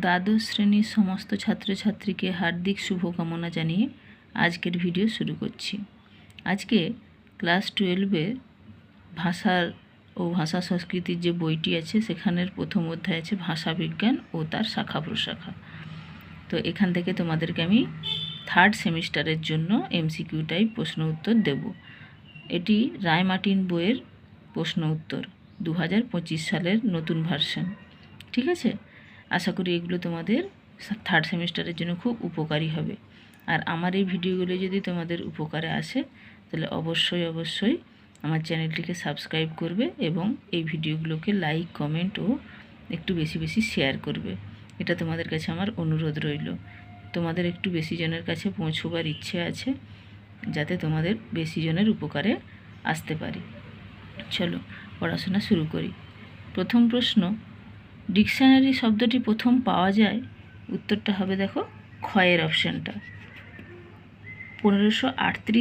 দ্বাদশ শ্রেণির সমস্ত ছাত্রছাত্রীকে হার্দিক শুভকামনা জানিয়ে আজকের ভিডিও শুরু করছি। আজকে ক্লাস টুয়েলভের ভাষার ও ভাষা সংস্কৃতির যে বইটি আছে, সেখানের প্রথম অধ্যায় আছে ভাষা বিজ্ঞান ও তার শাখা প্রশাখা। তো এখান থেকে তোমাদেরকে আমি থার্ড সেমিস্টারের জন্য এমসিকিউ টাইপ প্রশ্ন উত্তর দেব। এটি রায়মার্টিন বইয়ের প্রশ্ন উত্তর দু হাজার পঁচিশ সালের নতুন ভার্সন ঠিক আছে? আশা করি এগুলো তোমাদের থার্ড সেমিস্টারের জন্য খুব উপকারী হবে। আর আমার এই ভিডিওগুলো যদি তোমাদের উপকারে আসে, তাহলে অবশ্যই অবশ্যই আমার চ্যানেলটিকে সাবস্ক্রাইব করবে এবং এই ভিডিওগুলোকে লাইক কমেন্ট ও একটু বেশি বেশি শেয়ার করবে। এটা তোমাদের কাছে আমার অনুরোধ রইল। তোমাদের একটু বেশি জনের কাছে পৌঁছবার ইচ্ছে আছে, যাতে তোমাদের বেশি জনের উপকারে আসতে পারি। চলো, পড়াশোনা শুরু করি। প্রথম প্রশ্ন ডিকশনারি শব্দটি প্রথম পাওয়া যায়, উত্তরটা হবে দেখো, ক্ষয়ের অপশানটা। পনেরোশো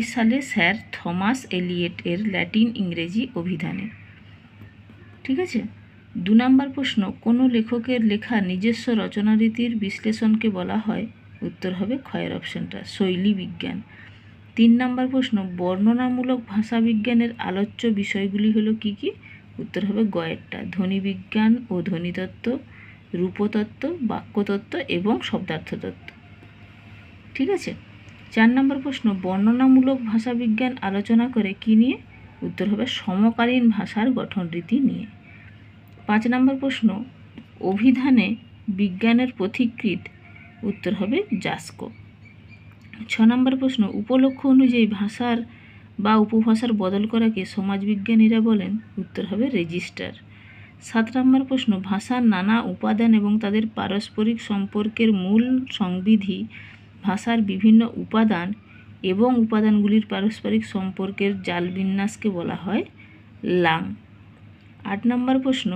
সালে স্যার থমাস এলিয়েট এর ল্যাটিন ইংরেজি অভিধানে। ঠিক আছে? দু নম্বর প্রশ্ন, কোনো লেখকের লেখা নিজস্ব রচনারীতির বিশ্লেষণকে বলা হয়? উত্তর হবে ক্ষয়ের অপশানটা, শৈলী বিজ্ঞান। তিন নম্বর প্রশ্ন, বর্ণনামূলক ভাষাবিজ্ঞানের আলোচ্য বিষয়গুলি হলো কি কি? উত্তর হবে গয়েরটা। ধ্বনিবিজ্ঞান ও ধ্বনিতত্ত্ব রূপতত্ত্ব, বাক্যতত্ত্ব এবং শব্দার্থতত্ত্ব। ঠিক আছে? চার নম্বর প্রশ্ন, বর্ণনামূলক ভাষা বিজ্ঞান আলোচনা করে কি নিয়ে? উত্তর হবে সমকালীন ভাষার গঠন রীতি নিয়ে। পাঁচ নম্বর প্রশ্ন, অভিধানে বিজ্ঞানের পথিকৃত উত্তর হবে জাস্কো। ছ নম্বর প্রশ্ন, উপলক্ষ অনুযায়ী ভাষার বা উপভাষার বদল করাকে সমাজবিজ্ঞানীরা বলেন, উত্তর হবে রেজিস্টার। সাত নম্বর প্রশ্ন, ভাষার নানা উপাদান এবং তাদের পারস্পরিক সম্পর্কের মূল সংবিধি, ভাষার বিভিন্ন উপাদান এবং উপাদানগুলির পারস্পরিক সম্পর্কের জাল বিন্যাসকে বলা হয় লাং। আট নম্বর প্রশ্ন,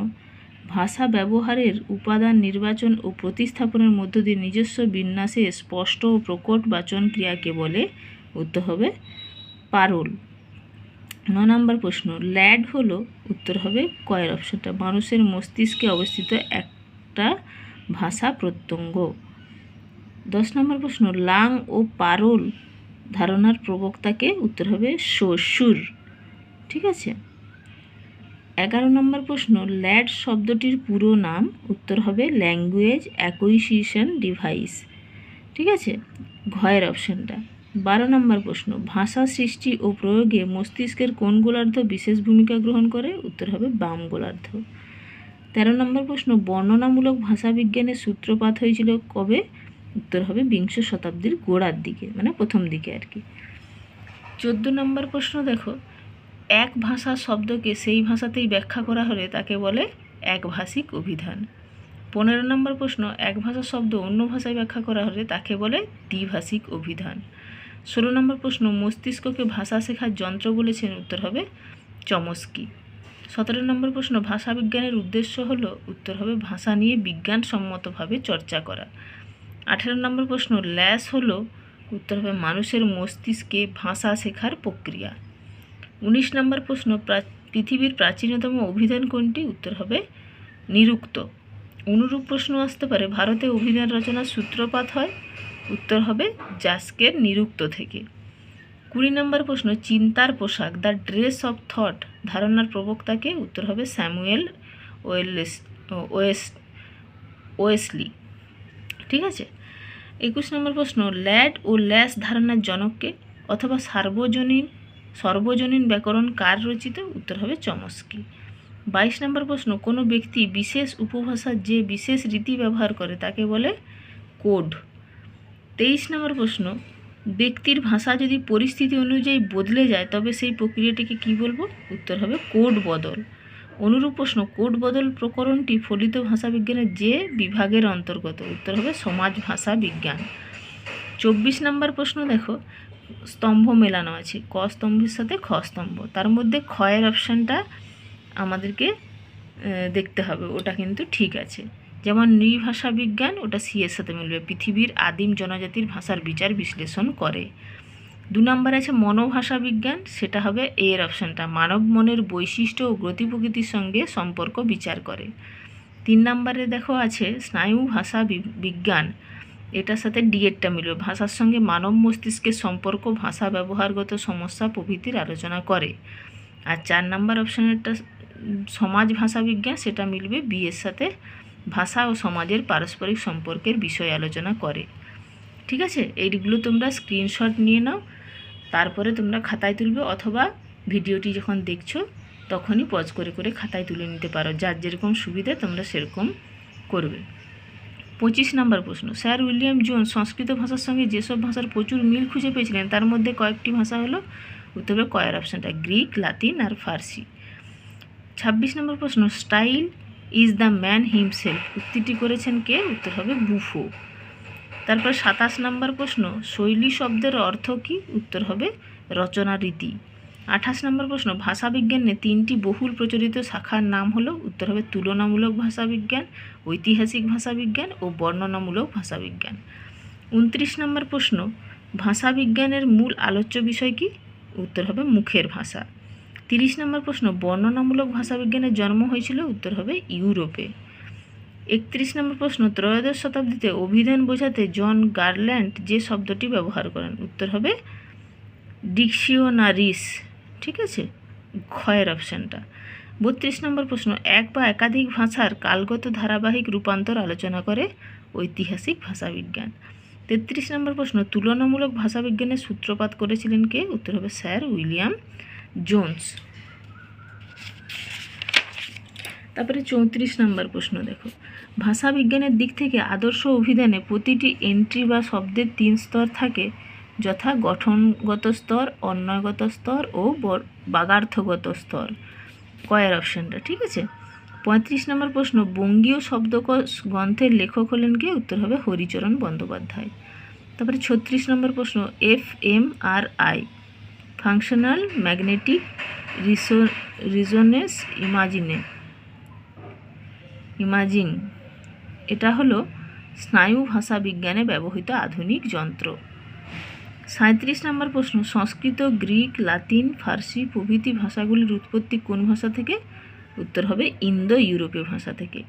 ভাষা ব্যবহারের উপাদান নির্বাচন ও প্রতিস্থাপনের মধ্য দিয়ে নিজস্ব বিন্যাসে স্পষ্ট ও প্রকট বাচন ক্রিয়াকে বলে, উত্তর হবে পারুল। ন নম্বর প্রশ্ন, ল্যাড হলো, উত্তর হবে কয়ের অপশনটা। মানুষের মস্তিষ্কে অবস্থিত একটা ভাষা প্রত্যঙ্গ। দশ নম্বর প্রশ্ন, লাং ও পারুল ধারণার প্রবক্তাকে উত্তর হবে শ্বশুর। ঠিক আছে? এগারো নম্বর প্রশ্ন, ল্যাড শব্দটির পুরো নাম, উত্তর হবে ল্যাঙ্গুয়েজ অ্যাকুইসিশন ডিভাইস। ঠিক আছে? ঘয়ের অপশানটা। বারো নম্বর প্রশ্ন, ভাষা সৃষ্টি ও প্রয়োগে মস্তিষ্কের কোন গোলার্ধ বিশেষ ভূমিকা গ্রহণ করে? উত্তর হবে বাম গোলার্ধ। তেরো নম্বর প্রশ্ন, বর্ণনামূলক ভাষা বিজ্ঞানের সূত্রপাত হয়েছিল কবে? উত্তর হবে বিংশ শতাব্দীর গোড়ার দিকে মানে প্রথম দিকে আর কি। চোদ্দ নম্বর প্রশ্ন দেখো, এক ভাষা শব্দকে সেই ভাষাতেই ব্যাখ্যা করা হলে তাকে বলে একভাষিক অভিধান। পনেরো নম্বর প্রশ্ন, এক ভাষা শব্দ অন্য ভাষায় ব্যাখ্যা করা হলে তাকে বলে দ্বিভাষিক অভিধান। ষোলো নম্বর প্রশ্ন, মস্তিষ্ককে ভাষা শেখার যন্ত্র বলেছেন, উত্তর হবে চমস্কি। সতেরো নম্বর প্রশ্ন, ভাষা বিজ্ঞানের উদ্দেশ্য হল, উত্তর হবে ভাষা নিয়ে বিজ্ঞানসম্মতভাবে চর্চা করা। আঠেরো নম্বর প্রশ্ন, ল্যাস হল, উত্তর হবে মানুষের মস্তিষ্কে ভাষা শেখার প্রক্রিয়া। উনিশ নম্বর প্রশ্ন পৃথিবীর প্রাচীনতম অভিধান কোনটি? উত্তর হবে নিরুক্ত। অনুরূপ প্রশ্ন আসতে পারে, ভারতে অভিধান রচনার সূত্রপাত হয় উত্তর হবে জাস্কের নিরুক্ত থেকে। কুড়ি নম্বর প্রশ্ন, চিন্তার পোশাক, দ্য ড্রেস অফ থট, ধারণার প্রবক্তাকে উত্তর হবে স্যামুয়েল ওয়েলেস, ওয়েস, ওয়েসলি। ঠিক আছে? একুশ নম্বর প্রশ্ন, ল্যাড ও ল্যাস ধারণার জনককে অথবা সার্বজনীন, সর্বজনীন ব্যাকরণ কার রচিত? উত্তর হবে চমস্কি। বাইশ নম্বর প্রশ্ন, কোনো ব্যক্তি বিশেষ উপভাষার যে বিশেষ রীতি ব্যবহার করে তাকে বলে কোড। তেইশ নম্বর প্রশ্ন, ব্যক্তির ভাষা যদি পরিস্থিতি অনুযায়ী বদলে যায়, তবে সেই প্রক্রিয়াটিকে কি বলব? উত্তর হবে কোড বদল। অনুরূপ প্রশ্ন, কোড বদল প্রকরণটি ফলিত ভাষা বিজ্ঞানের যে বিভাগের অন্তর্গত? উত্তর হবে সমাজ ভাষা বিজ্ঞান। চব্বিশ নম্বর প্রশ্ন দেখো, স্তম্ভ মেলানো আছে। ক স্তম্ভের সাথে খ স্তম্ভ। তার মধ্যে ক্ষয়ের অপশানটা আমাদেরকে দেখতে হবে। ওটা কিন্তু ঠিক আছে। যেমন নৃভাষা বিজ্ঞান ওটা সি এর সাথে মিলবে। পৃথিবীর আদিম জনজাতির ভাষার বিচার বিশ্লেষণ করে। দু নম্বর আছে মনোভাষা বিজ্ঞান সেটা হবে এর অপশানটা মানব মনের বৈশিষ্ট্য ও গতি প্রকৃতির সঙ্গে সম্পর্ক বিচার করে। তিন নম্বরে দেখো আছে স্নায়ু ভাষা বি- বিজ্ঞান। এটার সাথে ডিএডটা মিলবে। ভাষার সঙ্গে মানব মস্তিষ্কের সম্পর্ক, ভাষা ব্যবহারগত সমস্যা প্রভৃতির আলোচনা করে। আর চার নাম্বার অপশানেরটা সমাজ ভাষা বিজ্ঞান সেটা মিলবে বিয়ের সাথে ভাষা ও সমাজের পারস্পরিক সম্পর্কের বিষয় আলোচনা করে। ঠিক আছে? এইগুলো তোমরা স্ক্রিনশট নিয়ে নাও, তারপরে তোমরা খাতায় তুলবে অথবা ভিডিওটি যখন দেখছ, তখনই পজ করে করে খাতায় তুলে নিতে পারো। যার যেরকম সুবিধা তোমরা সেরকম করবে। পঁচিশ নম্বর প্রশ্ন। স্যার উইলিয়াম জোন, সংস্কৃত ভাষার সঙ্গে যেসব ভাষার প্রচুর মিল খুঁজে পেয়েছিলেন, তার মধ্যে কয়েকটি ভাষা হলো উত্তর কয়ের অপশানটা, গ্রিক, লাতিন আর ফার্সি। ছাব্বিশ নম্বর প্রশ্ন, style is the man himself উক্তিটি করেছেন কে? উত্তর হবে বুফো। তারপর সাতাশ নম্বর প্রশ্ন, শৈলী শব্দের অর্থ কী? উত্তর হবে রচনা রীতি। আঠাশ নম্বর প্রশ্ন, ভাষাবিজ্ঞানে তিনটি বহুল প্রচলিত শাখার নাম হলো, উত্তর হবে তুলনামূলক ভাষাবিজ্ঞান, ঐতিহাসিক ভাষাবিজ্ঞান ও বর্ণনামূলক ভাষাবিজ্ঞান। উনত্রিশ নম্বর প্রশ্ন, ভাষাবিজ্ঞানের মূল আলোচ্য বিষয় কি? উত্তর হবে মুখের ভাষা। তিরিশ নম্বর প্রশ্ন, বর্ণনামূলক ভাষাবিজ্ঞানের জন্ম হয়েছিল উত্তর হবে ইউরোপে। একত্রিশ নম্বর প্রশ্ন, ত্রয়োদশ শতাব্দীতে অভিধান বোঝাতে জন গার্ল্যান্ড যে শব্দটি ব্যবহার করেন, উত্তর হবে ডিকশিওনারিস ঠিক আছে? ক্ষয়ের অপশানটা। বত্রিশ নম্বর প্রশ্ন, এক বা একাধিক ভাষার কালগত ধারাবাহিক রূপান্তর আলোচনা করে ঐতিহাসিক ভাষাবিজ্ঞান। তেত্রিশ নম্বর প্রশ্ন, তুলনামূলক ভাষাবিজ্ঞানের সূত্রপাত করেছিলেন কে? উত্তর হবে স্যার উইলিয়াম জোন্স। তারপরে চৌত্রিশ নম্বর প্রশ্ন দেখো। ভাষাবিজ্ঞানের দিক থেকে আদর্শ অভিধানে প্রতিটি এন্ট্রি বা শব্দের তিন স্তর থাকে, যথা গঠনগত স্তর, অন্বয়গত স্তর ও বাগার্থগত স্তর। কয়ের অপশানটা, ঠিক আছে? পঁয়ত্রিশ নম্বর প্রশ্ন, বঙ্গীয় শব্দকোষ গ্রন্থের লেখক হলেন কে? উত্তর হবে হরিচরণ বন্দ্যোপাধ্যায়। তারপরে ছত্রিশ নম্বর প্রশ্ন, F M R I. Functional magnetic রিসো resonance ইমাজিনে ইমাজিং এটা হলো স্নায়ু ভাষা বিজ্ঞানে ব্যবহৃত আধুনিক যন্ত্র। সাঁত্রিশ নম্বর প্রশ্ন, সংস্কৃত, গ্রিক, লাতিন, ফার্সি প্রভৃতি ভাষাগুলির উৎপত্তি কোন ভাষা থেকে? উত্তর হবে ইন্দো ইউরোপীয় ভাষা থেকে।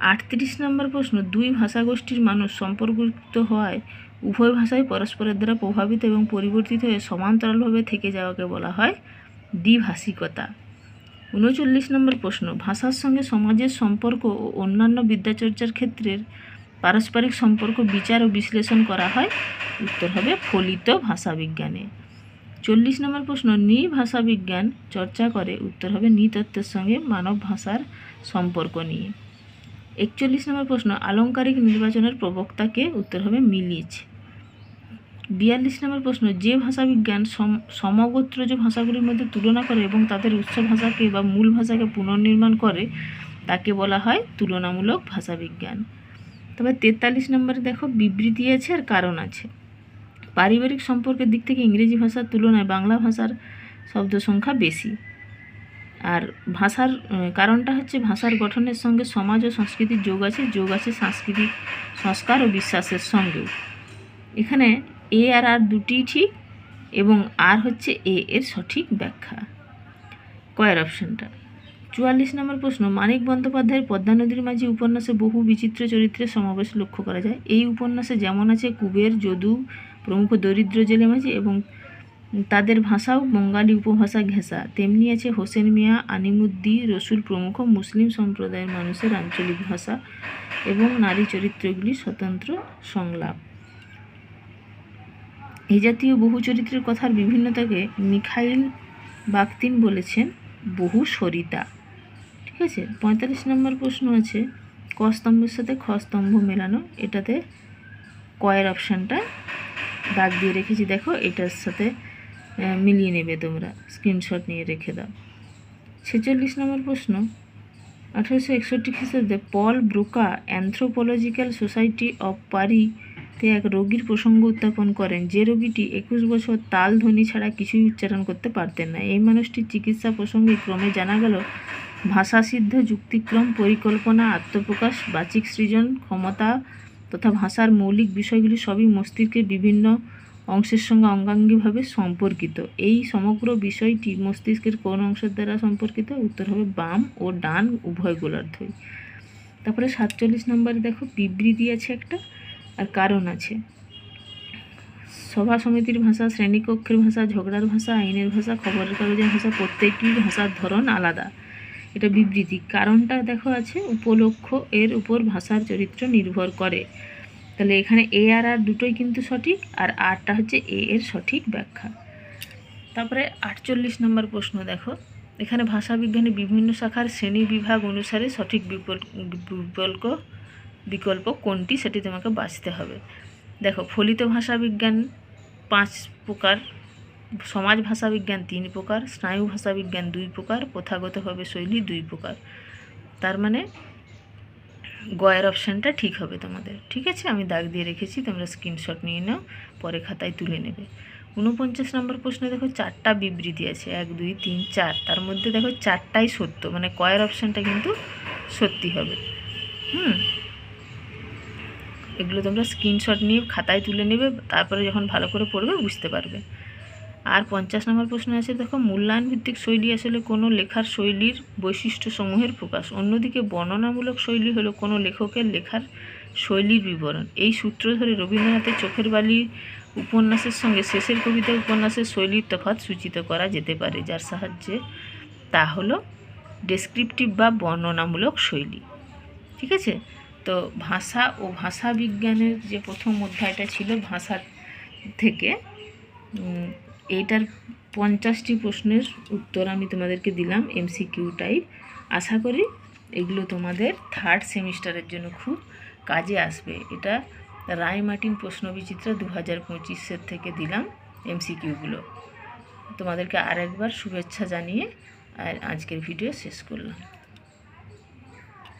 আটত্রিশ নম্বর প্রশ্ন, দুই ভাষাগোষ্ঠীর মানুষ সম্পর্কযুক্ত হওয়ায় উভয় ভাষাই পরস্পরের দ্বারা প্রভাবিত এবং পরিবর্তিত হয়ে সমান্তরালভাবে থেকে যাওয়াকে বলা হয় দ্বিভাষিকতা। উনচল্লিশ নম্বর প্রশ্ন, ভাষার সঙ্গে সমাজের সম্পর্ক ও অন্যান্য বিদ্যাচর্চার ক্ষেত্রের পারস্পরিক সম্পর্ক বিচার ও বিশ্লেষণ করা হয়। উত্তর হবে, ফলিত ভাষাবিজ্ঞানে। চল্লিশ নম্বর প্রশ্ন নি ভাষাবিজ্ঞান চর্চা করে। উত্তর হবে, নৃতত্ত্বের সঙ্গে মানব ভাষার সম্পর্ক নিয়ে। একচল্লিশ নম্বর প্রশ্ন, আলংকারিক নির্বাচনের প্রবক্তাকে উত্তর হবে, মিলিচ। বিয়াল্লিশ নম্বর প্রশ্ন, যে ভাষাবিজ্ঞান সম- সমগোত্রজ ভাষাগুলির মধ্যে তুলনা করে এবং তাদের উৎস ভাষাকে বা মূল ভাষাকে পুনর্নির্মাণ করে, তাকে বলা হয় তুলনামূলক ভাষাবিজ্ঞান তবে তেতাল্লিশ নম্বরে দেখো, বিবৃতি আছে আর কারণ আছে। পারিবারিক সম্পর্কের দিক থেকে ইংরেজি ভাষার তুলনায় বাংলা ভাষার শব্দ সংখ্যা বেশি। আর ভাষার কারণটা হচ্ছে ভাষার গঠনের সঙ্গে সমাজ ও সংস্কৃতির যোগ আছে যোগ আছে সাংস্কৃতিক সংস্কার ও বিশ্বাসের সঙ্গেও। এখানে এ আর আর দুটিই ঠিক এবং আর হচ্ছে এ এর সঠিক ব্যাখ্যা। কয়ের অপশনটা। চুয়াল্লিশ নম্বর প্রশ্ন, মানিক বন্দ্যোপাধ্যায়ের পদ্মা নদীর মাঝি উপন্যাসে বহু বিচিত্র চরিত্রের সমাবেশ লক্ষ্য করা যায়। এই উপন্যাসে যেমন আছে কুবের, যদু, প্রমুখ দরিদ্র জেলে মাঝি এবং তাদের ভাষাও বঙ্গালী উপভাষা ঘেঁষা। তেমনি আছে হোসেন মিয়া, আনিমুদ্দি, রসুল প্রমুখ মুসলিম সম্প্রদায়ের মানুষের আঞ্চলিক ভাষা এবং নারী চরিত্রগুলি স্বতন্ত্র সংলাপ। এই জাতীয় বহু চরিত্রের কথার বিভিন্নতাকে মিখাইল বাগতিন বলেছেন, বহু সরিতা। ঠিক আছে? পঁয়তাল্লিশ নম্বর প্রশ্ন আছে, ক স্তম্ভের সাথে খ স্তম্ভ মেলানো, এটাতে কয়ের অপশানটা দাগ দিয়ে রেখেছি। দেখো, এটার সাথে মিলিয়ে নেবে তোমরা। স্ক্রিনশট নিয়ে রেখে দাও। ছেচল্লিশ নম্বর প্রশ্ন, আঠারোশো একষট্টি খ্রিস্টাব্দে Paul Broca anthropological society of পারিতে এক রোগীর প্রসঙ্গ উত্থাপন করেন। যে রোগীটি একুশ বছর তাল ধ্বনি ছাড়া কিছুই উচ্চারণ করতে পারতেন না। এই মানুষটির চিকিৎসা প্রসঙ্গে ক্রমে জানা গেল, ভাষাসিদ্ধ যুক্তিক্রম, পরিকল্পনা, আত্মপ্রকাশ, বাচিক সৃজন, ক্ষমতা তথা ভাষার মৌলিক বিষয়গুলি সবই মস্তিষ্কের বিভিন্ন অংশের সঙ্গে অঙ্গাঙ্গিভাবে সম্পর্কিত। এই সমগ্র বিষয়টি মস্তিষ্কের কোন অংশের দ্বারা সম্পর্কিত? উত্তর হবে বাম ও ডান উভয় গোলার্ধই। তারপরে সাতচল্লিশ নম্বরে দেখো, বিবৃতি আছে একটা। আর কারণ আছে। সভা সমিতির ভাষা, শ্রেণীকক্ষের ভাষা, ঝগড়ার ভাষা, আইনের ভাষা, খবরের কাগজের ভাষা প্রত্যেকটি ভাষার ধরন আলাদা। এটা বিবৃতি। কারণটা দেখো আছে, উপলক্ষ এর উপর ভাষার চরিত্র নির্ভর করে। তাহলে এখানে এ আর আর দুটোই কিন্তু সঠিক আর আরটা হচ্ছে এ এর সঠিক ব্যাখ্যা। তারপরে আটচল্লিশ নম্বর প্রশ্ন দেখো। এখানে ভাষাবিজ্ঞানে বিভিন্ন শাখার শ্রেণি বিভাগ অনুসারে সঠিক বিকল্প বিকল্প কোনটি সেটি তোমাকে বাছতে হবে। দেখো, ফলিত ভাষাবিজ্ঞান পাঁচ প্রকার, সমাজ ভাষাবিজ্ঞান তিন প্রকার, স্নায়ু ভাষাবিজ্ঞান দুই প্রকার, প্রথাগতভাবে শৈলী দুই প্রকার। তার মানে গয়ের অপশানটা ঠিক হবে তোমাদের। ঠিক আছে? আমি দাগ দিয়ে রেখেছি, তোমরা স্ক্রিনশট নিয়ে নাও, পরে খাতায় তুলে নেবে। ঊনপঞ্চাশ নম্বর প্রশ্নে দেখো চারটা বিবৃতি আছে, এক, দুই, তিন, চার। তার মধ্যে দেখো চারটাই সত্য মানে কয়ের অপশানটা কিন্তু সত্যি হবে। হুম? এগুলো তোমরা স্ক্রিনশট নিয়ে খাতায় তুলে নেবে, তারপরে যখন ভালো করে পড়বে বুঝতে পারবে। আর পঞ্চাশ নম্বর প্রশ্ন আছে, দেখো মূল্যায়ন ভিত্তিক শৈলী আসলে কোনো লেখার শৈলীর বৈশিষ্ট্য সমূহের প্রকাশ। অন্যদিকে বর্ণনামূলক শৈলী হলো কোনো লেখকের লেখার শৈলীর বিবরণ। এই সূত্র ধরে রবীন্দ্রনাথের চোখের বালি উপন্যাসের সঙ্গে শেষের কবিতা উপন্যাসের শৈলীর তফাৎ সূচিত করা যেতে পারে, যার সাহায্যে তা হলো ডেসক্রিপটিভ বা বর্ণনামূলক শৈলী। ঠিক আছে? তো ভাষা ও ভাষা বিজ্ঞানের যে প্রথম অধ্যায়টা ছিল ভাষা থেকে এইটার পঞ্চাশটি প্রশ্নের উত্তর আমি তোমাদেরকে দিলাম এমসিকিউ টাইপ। আশা করি এগুলো তোমাদের থার্ড সেমিস্টারের জন্য খুব কাজে আসবে। এটা রায় মার্টিন প্রশ্নবিচিত্র দু হাজার পঁচিশের থেকে দিলাম এমসিকিউগুলো। তোমাদেরকে আরেকবার শুভেচ্ছা জানিয়ে আর আজকের ভিডিও শেষ করলাম।